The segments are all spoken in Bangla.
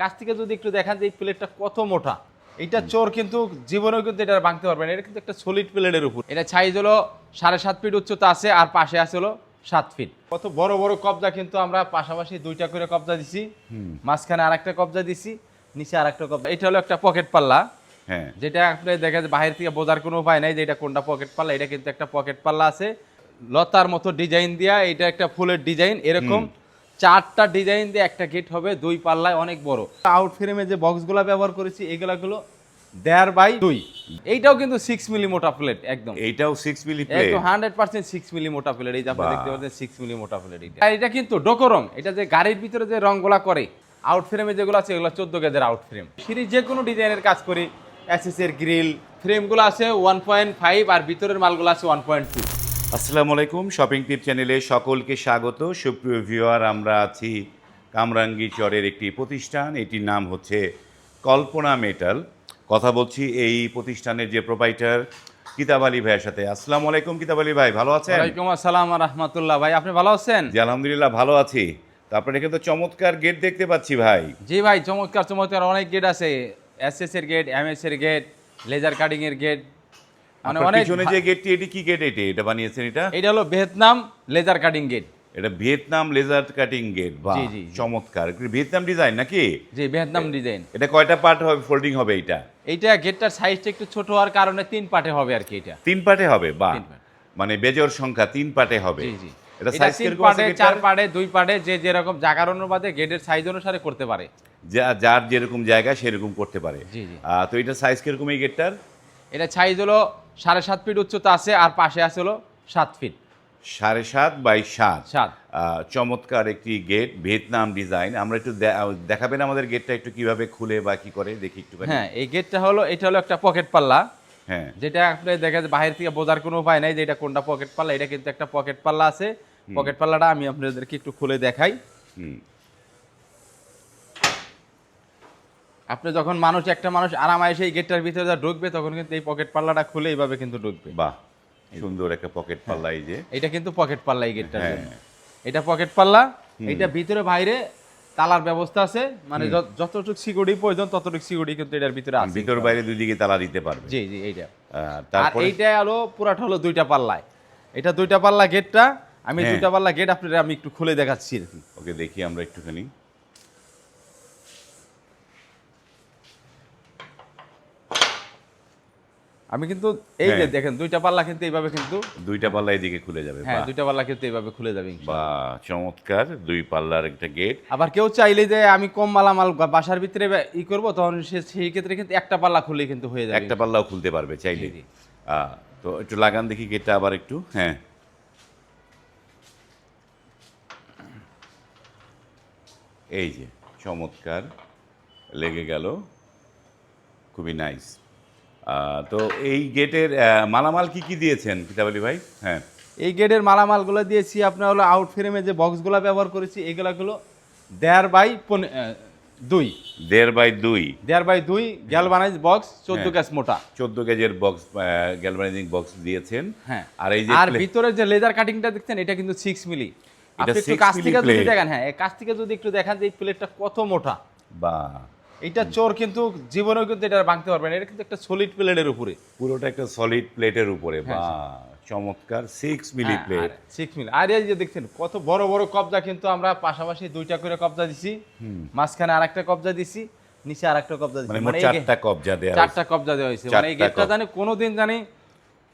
কাছ থেকে যদি একটু দেখান যে এই প্লেটটা কত মোটা এটা চোর কিন্তু জীবনেও কিন্তু এটা ভাঙতে পারবে না। এটা কিন্তু একটা সলিড প্লেটের উপর। এটা সাইজ হলো সাড়ে সাত ফিট উচ্চতা আছে আর পাশে আছে হলো সাত ফিট কত বড় বড় কবজা কিন্তু আমরা পাশাপাশি দুইটা করে কবজা দিছি। মাঝখানে আর একটা কবজা দিছি নিচে আরেকটা কবজা। এটা হলো একটা পকেট পাল্লা। হ্যাঁ। যেটা আপনি দেখা যায় বাইরে থেকে বোঝার কোনো উপায় নাই যে এটা কোনটা পকেট পাল্লা এটা কিন্তু একটা পকেট পাল্লা আছে। লতার মতো ডিজাইন দিয়া এটা একটা ফুলের ডিজাইন এরকম চারটা ডিজাইন দিয়ে একটা গেট হবে দুই পাল্লায় অনেক বড়। আউট ফ্রেমে যে বক্সগুলো ব্যবহার করেছি এগুলা গুলো দেড় বাই দুই। এইটাও কিন্তু সিক্স মিলি মোটা প্লেট একদম। এইটাও সিক্স মিলি একদম হান্ড্রেড পার্সেন্ট সিক্স মিলি মোটা প্লেট এই যে আপনি দেখতে পাচ্ছেন সিক্স মিলি মোটা প্লেট এটা এটা কিন্তু ডোকো রং এটা যে গাড়ির ভিতরে যে রংগুলা করে আউট ফ্রেমে যেগুলো আছে এগুলো চোদ্দ গেজের আউট ফ্রেম সিরিজ যে কোনো ডিজাইনের কাজ করি এসএস এর গ্রিল ফ্রেমগুলো আছে ওয়ান পয়েন্ট ফাইভ আর ভিতরের মালগুলো আছে ওয়ান পয়েন্ট টু আসসালামু আলাইকুম শপিং টিপ চ্যানেলে সকলকে স্বাগত। সুপ্রিয় ভিউয়ার আমরা আছি কামরাঙ্গি চরের একটি প্রতিষ্ঠান। এটির নাম হচ্ছে কল্পনা মেটাল। কথা বলছি এই প্রতিষ্ঠানের যে প্রোপাইটার কিতাব আলী ভাইয়ের সাথে। আসসালামু আলাইকুম কিতাব আলী ভাই ভালো আছেন? ওয়ালাইকুম আসসালাম রহমতুল্লাহ। ভাই আপনি ভালো আছেন? জি আলহামদুলিল্লাহ ভালো আছি। তারপরে তো চমৎকার গেট দেখতে পাচ্ছি ভাই। জি ভাই চমৎকার চমৎকার অনেক গেট আছে। এসএস এর গেট এমএস এর গেট লেজার কাটিং এর গেট মানে অনেক পিছনে যে গেটটি এটি কি গেট এটি? এটা বানিয়েছেন এটা? এটা হলো ভিয়েতনাম লেজার কাটিং গেট এটা ভিয়েতনাম লেজার কাটিং গেট বা। চমৎকার। ভিয়েতনাম ডিজাইন নাকি? জি ভিয়েতনাম ডিজাইন এটা কয়টা পার্ট হবে ফোল্ডিং হবে এটা এইটা গেটটার সাইজটা একটু ছোট হওয়ার কারণে তিন পার্টে হবে আর কি এটা। তিন পার্টে হবে বা মানে বেজোর সংখ্যা তিন পার্টে হবে। জি জি। এটা সাইজ তিন পার্টে চার? পার্টে দুই পার্টে যে যেরকম জায়গার অনুপাতে গেটের সাইজ অনুসারে করতে পারে। যা- যার যেরকম জায়গা সেরকম করতে পারে। জি, জি। তো এটা সাইজ কীরকম এই গেটটার এটা সাইজ হলো সাড়ে সাত ফিট উচ্চতা আছে আর পাশে আছে হলো সাত ফিট। সাড়ে সাত বাই সাত। সাত। চমৎকার একটি গেট ভিয়েতনাম ডিজাইন। আমরা একটু দেখাবেন আমাদের গেটটা একটু কীভাবে খুলে বা কি করে দেখি একটু হ্যাঁ এই গেটটা হলো এটা হলো একটা পকেট পাল্লা। হ্যাঁ। যেটা আপনি দেখা যায় বাইরে থেকে বোঝার কোনো উপায় নাই যে এটা কোনটা পকেট পাল্লা এটা কিন্তু একটা পকেট পাল্লা আছে। পকেট পাল্লাটা আমি আপনাদেরকে একটু খুলে দেখাই। হুম। আপনি যখন মানুষ একটা মানুষ আরামায় সেই গেটটার ভিতরে যা ঢুকবে তখন কিন্তু এই পকেট পাল্লাটা খুলে এইভাবে কিন্তু ঢুকবে। বাহ সুন্দর একটা পকেট পাল্লা এই যে। এটা কিন্তু পকেট পাল্লা এই গেটটার হ্যাঁ। এটা পকেট পাল্লা এটা ভিতরে বাইরে তালার ব্যবস্থা আছে মানে যত- যতটুকু সিকিউরিটি প্রয়োজন ততটুকু সিকিউরিটি কিন্তু এটার ভিতরে আছে। ভিতর বাইরে দুই দিকে তালা দিতে পারবে। জি জি এইটা। আর এইটা হলো পুরাটা হলো দুইটা পাল্লায়। এটা দুইটা পাল্লা গেটটা আমি হ্যাঁ। দুইটা পাল্লা গেট আপনাদের আমি একটু খুলে দেখাচ্ছি আর কি। ওকে দেখি আমরা একটুখানি। আমি কিন্তু এই যে হ্যাঁ। দেখেন দুইটা পাল্লা কিন্তু এইভাবে কিন্তু দুইটা পাল্লা এদিকে খুলে যাবে হ্যাঁ দুইটা পাল্লা কিন্তু এইভাবে খুলে যাবে বা চমৎকার দুই পাল্লার একটা গেট আবার কেউ চাইলে যে আমি কম মালামাল বাসার ভিতরে ই করব তখন সে সেই ক্ষেত্রে কিন্তু একটা পাল্লা খুলে কিন্তু হয়ে যাবে একটা পাল্লাও খুলতে পারবে চাইলে। তো একটু লাগান দেখি গেটটা আবার একটু হ্যাঁ। এই যে চমৎকার লেগে গেল। খুবই নাইস তো এই গেটের মালামাল কি কি দিয়েছেন কিতাবালি ভাই? হ্যাঁ। এই গেটের মালামালগুলো দিয়েছি আপনার হলো আউট ফ্রেমে যে বক্সগুলো ব্যবহার করেছি এগুলা গুলো দেড় বাই পনে- দুই। দেড় বাই দুই। দেড় বাই দুই গ্যালভানাইজ বক্স চোদ্দ। গ্যাস মোটা। চোদ্দ গেজের বক্স গ্যালভানাইজিং বক্স দিয়েছেন। হ্যাঁ। আর এই যে আর ভিতরে যে লেজার কাটিংটা দেখছেন এটা কিন্তু সিক্স মিলি আপনি একটু কাছ থেকে যদি দেখেন হ্যাঁ কাছ থেকে যদি একটু দেখেন যে এই প্লেটটা কত মোটা। বা এটা চোর কিন্তু জীবনেও কিন্তু এটা ভাঙতে পারবে না। এটা কিন্তু একটা সলিড প্লেটের উপরে। পুরোটা একটা সলিড প্লেটের উপরে বা চমৎকার six milli plate six milli আর এই যে দেখছেন কত বড় বড় কবজা কিন্তু আমরা পাশাপাশি দুইটা করে কবজা দিছি। মাঝখানে আরেকটা কবজা দিছি নিচে আরেকটা কবজা দিছি। মানে মানে চারটা কবজা দেওয়া চারটা কবজা দেওয়া হয়েছে। মানে এই গেটটা জানি কোনোদিন জানি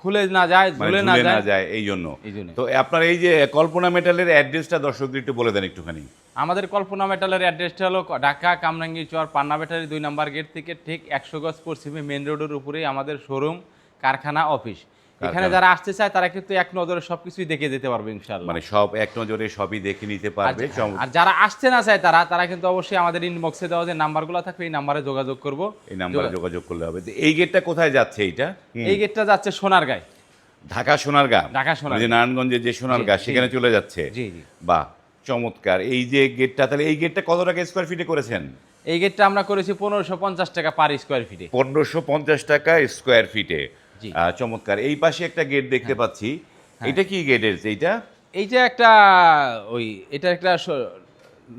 খুলে না যায় মানে ঝুলে না যায়। যায় এই জন্য এই জন্য। তো আপনার এই যে কল্পনা মেটালের অ্যাড্রেসটা দর্শকদের একটু বলে দেন একটুখানি। আমাদের কল্পনা মেটালের অ্যাড্রেসটা হলো ঢাকা কামরাঙ্গি চর পান্না ব্যাটারি দুই নম্বর গেট থেকে ঠিক একশো গজ পশ্চিমে মেন রোডের উপরেই আমাদের শোরুম কারখানা অফিস। এখানে। যারা আসতে চায় তারা কিন্তু এক নজরে সবকিছুই দেখে যেতে পারবে ইনশাল্লাহ মানে সব এক নজরে সবই দেখে নিতে পারবে আর যারা আসতে না চায় তারা তারা কিন্তু অবশ্যই আমাদের ইনবক্সে দেওয়া যে নাম্বারগুলো থাকবে এই নাম্বারে যোগাযোগ করব। এই নাম্বারে যোগাযোগ করলে হবে। এই গেটটা কোথায় যাচ্ছে এইটা? এই গেটটা যাচ্ছে সোনার গায়ে ঢাকা সোনারগাঁ? ঢাকা সোনারগাঁ। ওই যে নারায়ণগঞ্জের যে সোনারগাঁ। সেখানে চলে যাচ্ছে? জি জি। বাহ চমৎকার। এই যে গেটটা তাহলে এই গেটটা কত টাকা স্কোয়ার ফিটে করেছেন? এই গেটটা আমরা করেছি পনেরোশো পঞ্চাশ টাকা পার স্কোয়ার ফিটে পনেরোশো পঞ্চাশ টাকা স্কোয়ার ফিটে চমৎকার। এই পাশে একটা গেট দেখতে পাচ্ছি। এটা কি গেটের এইটা? এইটা একটা ওই এটা একটা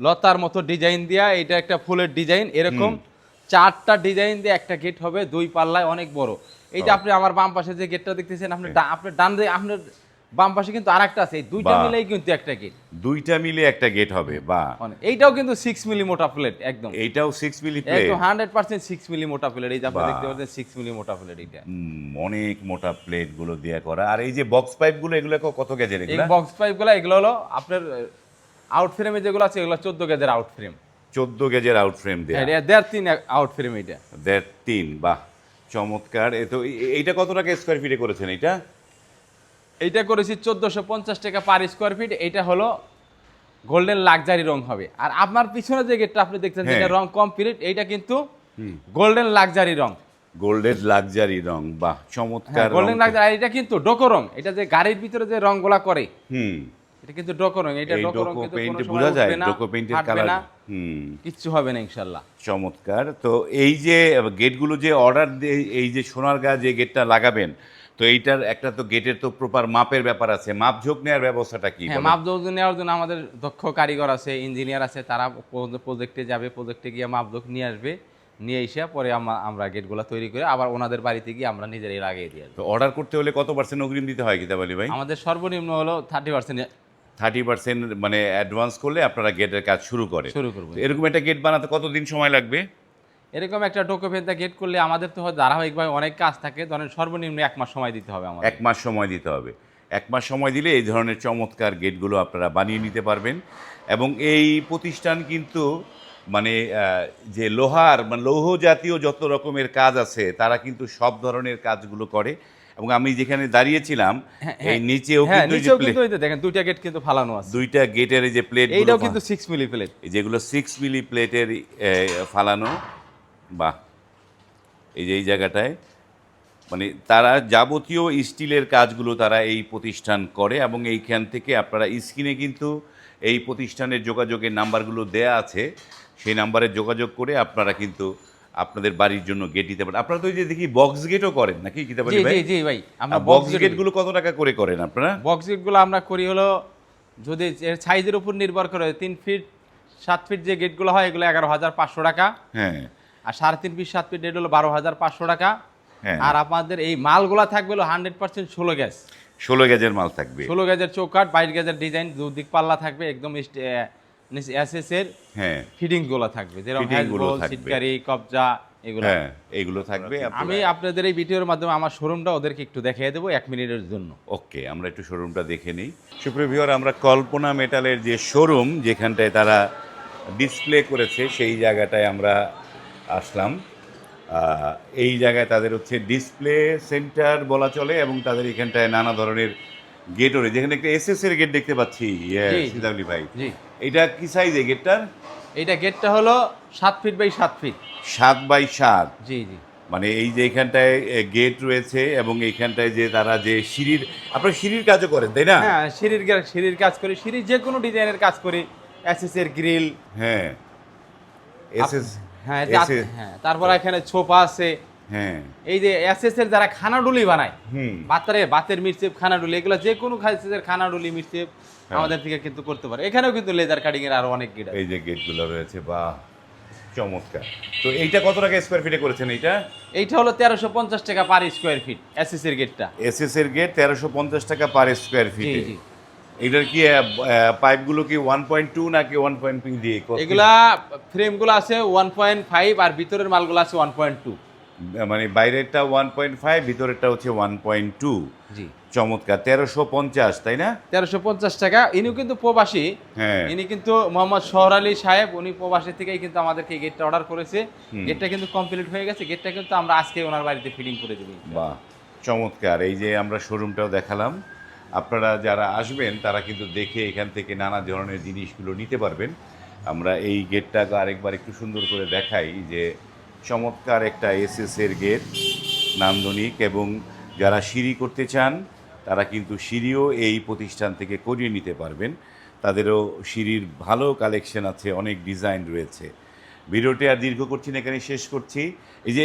লতার মতো ডিজাইন দিয়া এটা একটা ফুলের ডিজাইন এরকম চারটা ডিজাইন দিয়ে একটা গেট হবে দুই পাল্লায় অনেক বড়। এই যে আপনি আমার বাম পাশে যে গেটটা দেখতেছেন আপনি আপনি আপনার ডান দিকে আপনার বাম পাশে কিন্তু আরেকটা আছে দুইটা। মিলেই কিন্তু একটা গেট দুইটা মিলে একটা গেট হবে বা এইটাও কিন্তু সিক্স মিলি মোটা প্লেট একদম। এইটাও সিক্স মিলি প্লেট একদম হান্ড্রেড পার্সেন্ট সিক্স মিলি মোটা প্লেট এই যে আপনি দেখতে পাচ্ছেন সিক্স মিলি মোটা প্লেট এটা অনেক মোটা প্লেটগুলো দিয়ে করা। আর এই যে বক্স পাইপগুলো এগুলো কত গেজের এই বক্স পাইপগুলো এগুলো হলো আপনার আউট ফ্রেমে যেগুলো আছে এগুলো চোদ্দ গেজের আউট ফ্রেম চোদ্দ গেজের আউট ফ্রেম দেয়া। এটা দেড় তিন আউট ফ্রেম এটা দেড় তিন বাহ। চমৎকার। এ তো এইটা কত টাকা স্কোয়ার ফিটে করেছেন এটা এইটা করেছি চোদ্দোশো পঞ্চাশ টাকা পার স্কোয়ার ফিট এটা হলো গোল্ডেন লাক্সারি রং হবে। আর আপনার পিছনে যে গেটটা আপনি দেখছেন যেটা হ্যাঁ। রং কমপ্লিট এইটা কিন্তু গোল্ডেন লাক্সারি রং। গোল্ডেন লাক্সারি রং বাহ চমৎকার গোল্ডেন লাক্সারি এটা কিন্তু ডোকো রং এটা যে গাড়ির ভিতরে যে রং রংগুলা করে। হুম। এটা কিন্তু ডোকো রং এটা কিন্তু পেইন্টে বোঝা যায় ডোকো পেইন্টের কালার হুম। কিচ্ছু হবে না চমৎকার। তো এই যে গেটগুলো যে অর্ডার এই যে সোনারগাঁ যে গেটটা লাগাবেন তো এইটার একটা তো গেটের তো প্রপার মাপের ব্যাপার আছে। মাপঝোঁক নেওয়ার ব্যবস্থাটা কি হ্যাঁ? নেওয়ার জন্য আমাদের দক্ষ কারিগর আছে ইঞ্জিনিয়ার আছে তারা প্রজেক্টে যাবে প্রজেক্টে গিয়ে মাপ যোগ নিয়ে আসবে নিয়ে এসে পরে আমা- আমরা গেটগুলো তৈরি করে আবার ওনাদের বাড়িতে গিয়ে আমরা নিজেরাই লাগিয়ে আসব। তো অর্ডার করতে হলে কত পার্সেন্ট অগ্রিম দিতে হয় কিতাব আলী ভাই? আমাদের সর্বনিম্ন হলো থার্টি পার্সেন্ট থার্টি পার্সেন্ট মানে অ্যাডভান্স করলে আপনারা গেটের কাজ শুরু করে। শুরু করব। এরকম একটা গেট বানাতে কতদিন সময় লাগবে? এরকম একটা ডোকোপেন্টা গেট করলে আমাদের তো হয় ধারাবাহিকভাবে অনেক কাজ থাকে ধরেন সর্বনিম্ন এক মাস সময় দিতে হবে আমাদের। এক মাস সময় দিতে হবে। এক মাস সময় দিলে এই ধরনের চমৎকার গেটগুলো আপনারা বানিয়ে নিতে পারবেন। এবং এই প্রতিষ্ঠান কিন্তু মানে যে লোহার মানে লৌহ জাতীয় যত রকমের কাজ আছে তারা কিন্তু সব ধরনের কাজগুলো করে। এবং আমি যেখানে দাঁড়িয়েছিলাম এই নিচেও হ্যাঁ কিন্তু যে কিন্তু এই দেখেন দুইটা গেট কিন্তু ফালানো আছে। দুইটা গেটের যে প্লেট এইটাও কিন্তু মিলি প্লেট যেগুলো মিলি প্লেটের ফালানো বাহ। এই যে এই জায়গাটায় মানে তারা যাবতীয় স্টিলের কাজগুলো তারা এই প্রতিষ্ঠান করে এবং এইখান থেকে আপনারা স্ক্রিনে কিন্তু এই প্রতিষ্ঠানের যোগাযোগের নাম্বারগুলো দেয়া আছে। সেই নাম্বারে যোগাযোগ করে আপনারা কিন্তু আপনাদের বাড়ির জন্য গেট দিতে পারেন। আপনারা তো ওই যে দেখি বক্স গেটও করেন নাকি কিতাব জি জি জি ভাই আমরা বক্স গেটগুলো কত টাকা করে করেন আপনারা? বক্স গেটগুলো আমরা করি হলো যদি এর সাইজের উপর নির্ভর করে তিন ফিট সাত ফিট যে গেটগুলো হয় এগুলো এগারো হাজার পাঁচশো টাকা। হ্যাঁ। আর সাড়ে তিন ফিট সাত ফিট রেট হলো বারো হাজার পাঁচশো টাকা। হ্যাঁ। আর আপনাদের এই মালগুলা থাকবে হলো হান্ড্রেড পার্সেন্ট ষোলো গ্যাস। ষোলো গ্যাজের মাল থাকবে। ষোলো গ্যাজের চৌকাট বাইশ গ্যাজের ডিজাইন দুদিক পাল্লা থাকবে একদম এসএস এর হ্যাঁ। ফিটিংগুলো থাকবে যেরকমগুলো সিটকারি কবজা এগুলো। হ্যাঁ এইগুলো থাকবে। আমি আপনাদের এই ভিডিওর মাধ্যমে আমার শোরুমটা ওদেরকে একটু দেখিয়ে দেবো এক মিনিটের জন্য। ওকে আমরা একটু শোরুমটা দেখে নিই। সুপ্রিভিওর আমরা কল্পনা মেটালের যে শোরুম যেখানটায় তারা ডিসপ্লে করেছে সেই জায়গাটায় আমরা আসলাম। এই জায়গায় তাদের হচ্ছে ডিসপ্লে সেন্টার বলা চলে এবং তাদের এখানটায় নানা ধরনের গেট রয়েছে যেখানে একটা এসএস এর গেট দেখতে পাচ্ছি ইয়ে, ভাই। এটা কি সাইজ এই গেটটার এইটা গেটটা হলো সাত ফিট বাই সাত ফিট সাত বাই সাত। জি জি। মানে এই যে এখানটায় গেট রয়েছে এবং এইখানটায় যে তারা যে সিঁড়ির আপনারা সিঁড়ির কাজও করেন তাই না? হ্যাঁ সিঁড়ির সিঁড়ির কাজ করি। সিঁড়ির যে কোনো ডিজাইনের কাজ করি। এসএস এর গ্রিল হ্যাঁ। এসএস হ্যাঁ হ্যাঁ তারপর এখানে ছোপা আছে। হ্যাঁ। এই যে এসএস এর যারা খানাডুলি বানায় বাতারে বাতের মিরচেপ খানাডুলি এগুলো যে কোনো খাইসের খানাডুলি মিরচেপ আমাদের থেকে কিন্তু করতে পারে। এখানেও কিন্তু লেজার কাটিং এর আরও অনেক গিট এই যে গেটগুলো রয়েছে বাহ চমৎকার। তো এইটা কত টাকা স্কোয়ার ফিটে করেছেন এইটা? এইটা হলো তেরোশো পঞ্চাশ টাকা পার স্কোয়ার ফিট এসএস এর গেটটা এসএস এর গেট তেরোশো পঞ্চাশ টাকা পার স্কোয়ার ফিটে জি এটার কি পাইপগুলো কি ওয়ান পয়েন্ট টু নাকি ওয়ান পয়েন্ট থ্রি দিয়ে? এগুলা ফ্রেমগুলো আছে ওয়ান পয়েন্ট ফাইভ আর ভিতরের মালগুলো আছে ওয়ান পয়েন্ট টু মানে বাইরেরটা ওয়ান পয়েন্ট ফাইভ ভিতরেরটা হচ্ছে ওয়ান পয়েন্ট টু জি। চমৎকার তেরোশো পঞ্চাশ তাই না? তেরোশো পঞ্চাশ টাকা। ইনিও কিন্তু প্রবাসী। হ্যাঁ। ইনি কিন্তু মোহাম্মদ শহর আলী সাহেব উনি প্রবাসী থেকেই কিন্তু আমাদেরকে গেটটা অর্ডার করেছে। গেটটা কিন্তু কমপ্লিট হয়ে গেছে। গেটটা কিন্তু আমরা আজকে ওনার বাড়িতে ফিটিং করে দেবো। বাহ চমৎকার। এই যে আমরা শোরুমটাও দেখালাম। আপনারা যারা আসবেন তারা কিন্তু দেখে এখান থেকে নানা ধরনের জিনিসগুলো নিতে পারবেন। আমরা এই গেটটাকে আরেকবার একটু সুন্দর করে দেখাই যে চমৎকার একটা এসএস এর গেট নান্দনিক এবং যারা সিঁড়ি করতে চান তারা কিন্তু সিঁড়িও এই প্রতিষ্ঠান থেকে করিয়ে নিতে পারবেন। তাদেরও সিঁড়ির ভালো কালেকশন আছে অনেক ডিজাইন রয়েছে। ভিডিওটি আর দীর্ঘ করছি না এখানে শেষ করছি। এই যে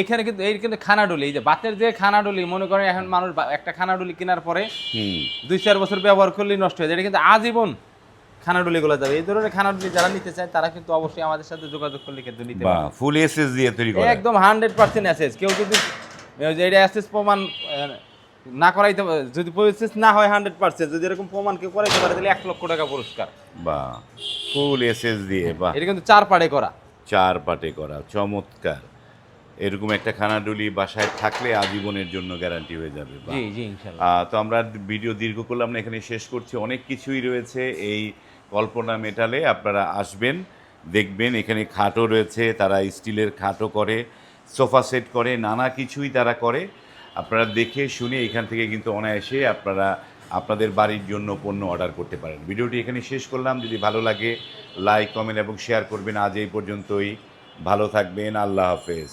এখানে কিন্তু এই কিন্তু খানাডুলি এই যে বাতের যে খানাডুলি মনে করেন এখন মানুষ একটা খানাডুলি কেনার পরে হুম। দুই চার বছর ব্যবহার করলেই নষ্ট হয়ে যায়। এটা কিন্তু আজীবন খানাডুলিগুলো যাবে। এই ধরনের খানাডুলি যারা নিতে চায় তারা কিন্তু অবশ্যই আমাদের সাথে যোগাযোগ করলে কিন্তু নিতে পারে ফুল এসএস দিয়ে তৈরি করা। একদম হান্ড্রেড পার্সেন্ট অ্যাসেস কেউ যদি এটা অ্যাসেস প্রমাণ না করাইতে যদি প্রসেস না হয় হান্ড্রেড পার্সেন্ট যদি এরকম প্রমাণ কেউ করাইতে পারে তাহলে এক লক্ষ টাকা পুরস্কার। বা ফুল এসএস দিয়ে বা এটা কিন্তু চার পাড়ে করা। চার পাটে করা চমৎকার। এরকম একটা খানাডুলি বাসায় থাকলে আজীবনের জন্য গ্যারান্টি হয়ে যাবে জি জি ইনশাল্লাহ। তো আমরা ভিডিও দীর্ঘ করলাম না এখানে শেষ করছি। অনেক কিছুই রয়েছে এই কল্পনা মেটালে আপনারা আসবেন, দেখবেন এখানে খাটও রয়েছে, তারা স্টিলের খাটও করে, সোফা সেট করে, নানা কিছুই তারা করে। আপনারা দেখে শুনে এখান থেকে কিন্তু অনায়াসে আপনারা আপনাদের বাড়ির জন্য পণ্য অর্ডার করতে পারেন। ভিডিওটি এখানে শেষ করলাম। যদি ভালো লাগে, লাইক, কমেন্ট এবং শেয়ার করবেন। আজ এই পর্যন্তই। ভালো থাকবেন। আল্লাহ হাফেজ।